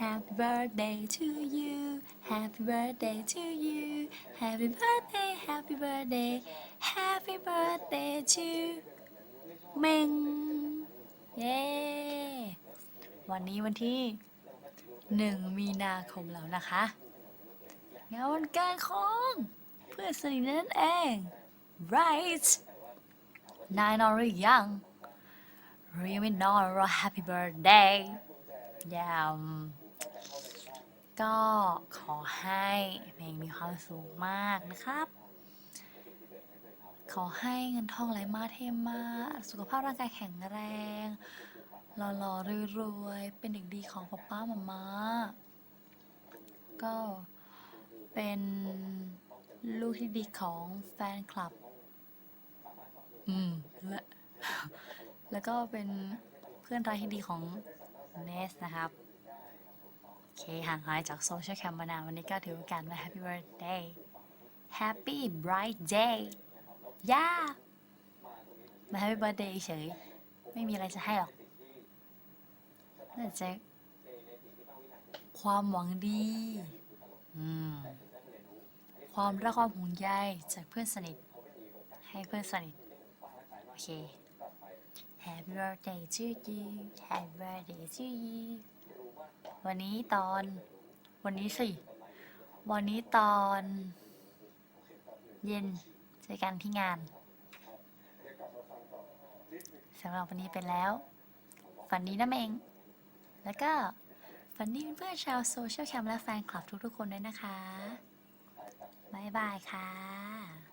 Happy birthday to you Happy birthday to you Happy birthday Happy birthday Happy birthday to เมงเย้วันนี้วันที่หนึ่งมีนาคมแล้วนะคะงานวันเกิดของเพื่อนสนิทนั่นเอง right นายนอนหรือยังหรือยังไม่นอนรอ Happy birthday ยาม ก็ขอให้เพลงมีความสุขมากนะครับ ขอให้เงินทองไหลมาเทมาสุขภาพร่างกายแข็งแรงหล่อๆรวยๆเป็นเด็กดีของป๊าป้ามามาก็เป็นลูกที่ดีของแฟนคลับ อืม และ แล้วก็เป็นเพื่อนรักที่ดีของเนสนะครับ เคห่างหายจากโซเชียลแคมมานานวันนี้ก็ถือโอกาสมา Happy Birthday Happy Bright Day ย่ามา Happy Birthday เฉย ไม่มีอะไรจะให้หรอกน่าจะความหวังดี อืม ความรักความห่วงใยจากเพื่อนสนิท ให้เพื่อนสนิท โอเค Happy birthday to you Happy birthday to you วันนี้ตอน วันนี้สิ วันนี้ตอน เย็นเจอกันที่งานสำหรับวันนี้ไปแล้ว ฝันดีนะเมง แล้วก็ฝันดีเพื่อนชาวโซเชียลแคมและแฟนคลับทุกๆคนด้วยนะคะ บ๊ายบายค่ะ